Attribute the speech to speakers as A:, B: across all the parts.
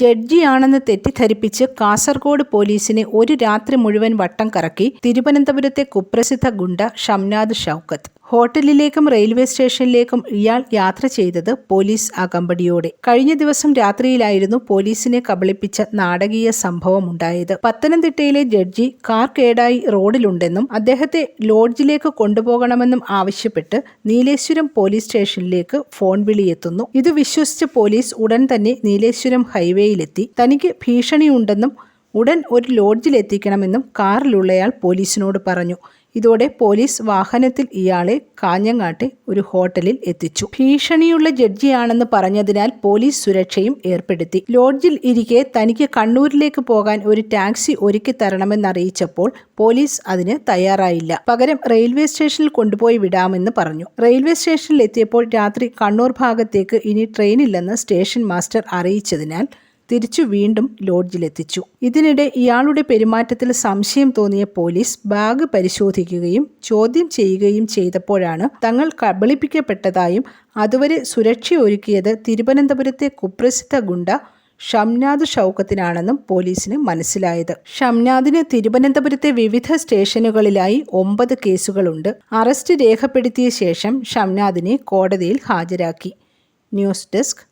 A: ജഡ്ജിയാണെന്ന് തെറ്റിദ്ധരിപ്പിച്ച് കാസർഗോഡ് പോലീസിനെ ഒരു രാത്രി മുഴുവൻ വട്ടം കറക്കി തിരുവനന്തപുരത്തെ കുപ്രസിദ്ധ ഗുണ്ട ഷംനാദ് ഷൗക്കത്ത്. ഹോട്ടലിലേക്കും റെയിൽവേ സ്റ്റേഷനിലേക്കും ഇയാൾ യാത്ര ചെയ്തത് പോലീസ് അകമ്പടിയോടെ. കഴിഞ്ഞ ദിവസം രാത്രിയിലായിരുന്നു പോലീസിനെ കബളിപ്പിച്ച നാടകീയ സംഭവം ഉണ്ടായത്. പത്തനംതിട്ടയിലെ ജഡ്ജി കാർ കേടായി റോഡിലുണ്ടെന്നും അദ്ദേഹത്തെ ലോഡ്ജിലേക്ക് കൊണ്ടുപോകണമെന്നും ആവശ്യപ്പെട്ട് നീലേശ്വരം പോലീസ് സ്റ്റേഷനിലേക്ക് ഫോൺ വിളിയെത്തുന്നു. ഇത് വിശ്വസിച്ച് പോലീസ് ഉടൻ തന്നെ നീലേശ്വരം ഹൈവേയിലെത്തി. തനിക്ക് ഭീഷണിയുണ്ടെന്നും ഉടൻ ഒരു ലോഡ്ജിലെത്തിക്കണമെന്നും കാറിലുള്ളയാൾ പോലീസിനോട് പറഞ്ഞു. ഇതോടെ പോലീസ് വാഹനത്തിൽ ഇയാളെ കാഞ്ഞങ്ങാട്ടെ ഒരു ഹോട്ടലിൽ എത്തിച്ചു. ഭീഷണിയുള്ള ജഡ്ജിയാണെന്ന് പറഞ്ഞതിനാൽ പോലീസ് സുരക്ഷയും ഏർപ്പെടുത്തി. ലോഡ്ജിൽ ഇരിക്കെ തനിക്ക് കണ്ണൂരിലേക്ക് പോകാൻ ഒരു ടാക്സി ഒരുക്കി തരണമെന്നറിയിച്ചപ്പോൾ പോലീസ് അതിന് തയ്യാറായില്ല. പകരം റെയിൽവേ സ്റ്റേഷനിൽ കൊണ്ടുപോയി വിടാമെന്ന് പറഞ്ഞു. റെയിൽവേ സ്റ്റേഷനിൽ എത്തിയപ്പോൾ രാത്രി കണ്ണൂർ ഭാഗത്തേക്ക് ഇനി ട്രെയിനില്ലെന്ന് സ്റ്റേഷൻ മാസ്റ്റർ അറിയിച്ചതിനാൽ തിരിച്ചു വീണ്ടും ലോഡ്ജിലെത്തിച്ചു. ഇതിനിടെ ഇയാളുടെ പെരുമാറ്റത്തിൽ സംശയം തോന്നിയ പോലീസ് ബാഗ് പരിശോധിക്കുകയും ചോദ്യം ചെയ്യുകയും ചെയ്തപ്പോഴാണ് തങ്ങൾ കബളിപ്പിക്കപ്പെട്ടതായും അതുവരെ സുരക്ഷയൊരുക്കിയത് തിരുവനന്തപുരത്തെ കുപ്രസിദ്ധ ഗുണ്ട ഷംനാദ് ഷൗക്കത്തിനാണെന്നും പോലീസിന് മനസ്സിലായത്. ഷംനാദിന് തിരുവനന്തപുരത്തെ വിവിധ സ്റ്റേഷനുകളിലായി ഒമ്പത് കേസുകളുണ്ട്. അറസ്റ്റ് രേഖപ്പെടുത്തിയ ശേഷം ഷംനാദിനെ കോടതിയിൽ ഹാജരാക്കി. News desk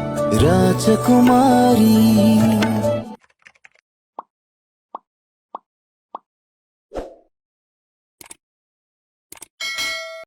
B: Rajakumari.